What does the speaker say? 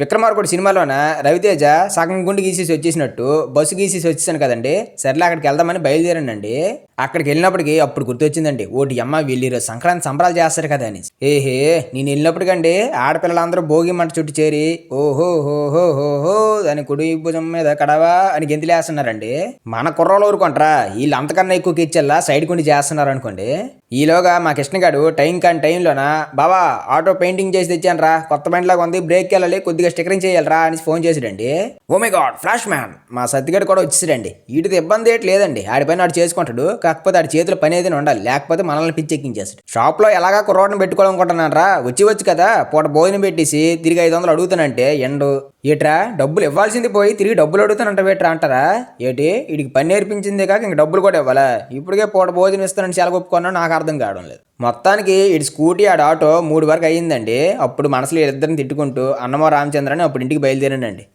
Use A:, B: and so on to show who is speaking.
A: విక్రమార్కుడు సినిమాలోన రవితేజ సగం గుండు గీసేసి వచ్చేసినట్టు బస్సు గీసేసి వచ్చేసాను కదండి. సర్లే అక్కడికి వెళ్దామని బయలుదేరానండి. అక్కడికి వెళ్ళినప్పటికి అప్పుడు గుర్తొచ్చిందండి ఓటి అమ్మ వీళ్ళు సంక్రాంతి సంబరాలు చేస్తారు కదా అని ఏహే నేను వెళ్ళినప్పటికండి ఆడపిల్లలందరూ భోగి మంట చుట్టూ చేరి ఓహో హోహో హోహో అని కుడి భుజం మీద కడవా అని గెంతులేస్తున్నారండి మన కుర్రోళ్ళు ఊరుకుంటారా? వీళ్ళు అంతకన్నా ఎక్కువ ఇచ్చేలా సైడ్ కుండి చేస్తున్నారు అనుకోండి. ఈలోగా మా కృష్ణగాడు టైం కాని టైంలోన బావా ఆటో పెయింటింగ్ చేసి తెచ్చాను రా కొత్త బండిలాగా ఉంది బ్రేక్ వెళ్ళాలి కొద్దిగా స్టిక్కరింగ్ చేయాలరా అని phone చేసాడండి. Oh my god flash man. మా సత్తిగడు కూడా వచ్చేసాడండి వీటిది ఇబ్బంది ఏంటి లేదండి. ఆడి పైన ఆడు చేసుకుంటాడు. కాకపోతే ఆడి చేతిలో పని ఏదైనా ఉండాలి. లేకపోతే మనల్ని పిచ్చెక్కించేస్తాడు. షాప్లో ఎలాగా కుర్రోడ్ని పెట్టుకోవాలనుకుంటున్నాను రా వచ్చి వచ్చి కదా పూట భోజనం పెట్టేసి తిరిగి ఐదు వందలు అడుగుతానంటే ఎండు. ఏట్రా డబ్బులు ఇవ్వాల్సింది పోయి తిరిగి డబ్బులు అడుగుతానంట వేట్రా అంటారా? ఏటి వీడికి పని నేర్పించిందే కాక ఇంక డబ్బులు కూడా ఇవ్వాలా? ఇప్పటికే పూట భోజనం ఇస్తానని చాలా ఒప్పుకున్నా నాకు అర్థం కావడం లేదు. మొత్తానికి ఇటు స్కూటీ ఆడ ఆటో మూడు వరకు అయ్యిందండి. అప్పుడు మనసులో ఇద్దరిని తిట్టుకుంటూ అన్నమో రామచంద్ర అని అప్పుడు ఇంటికి బయలుదేరానండి.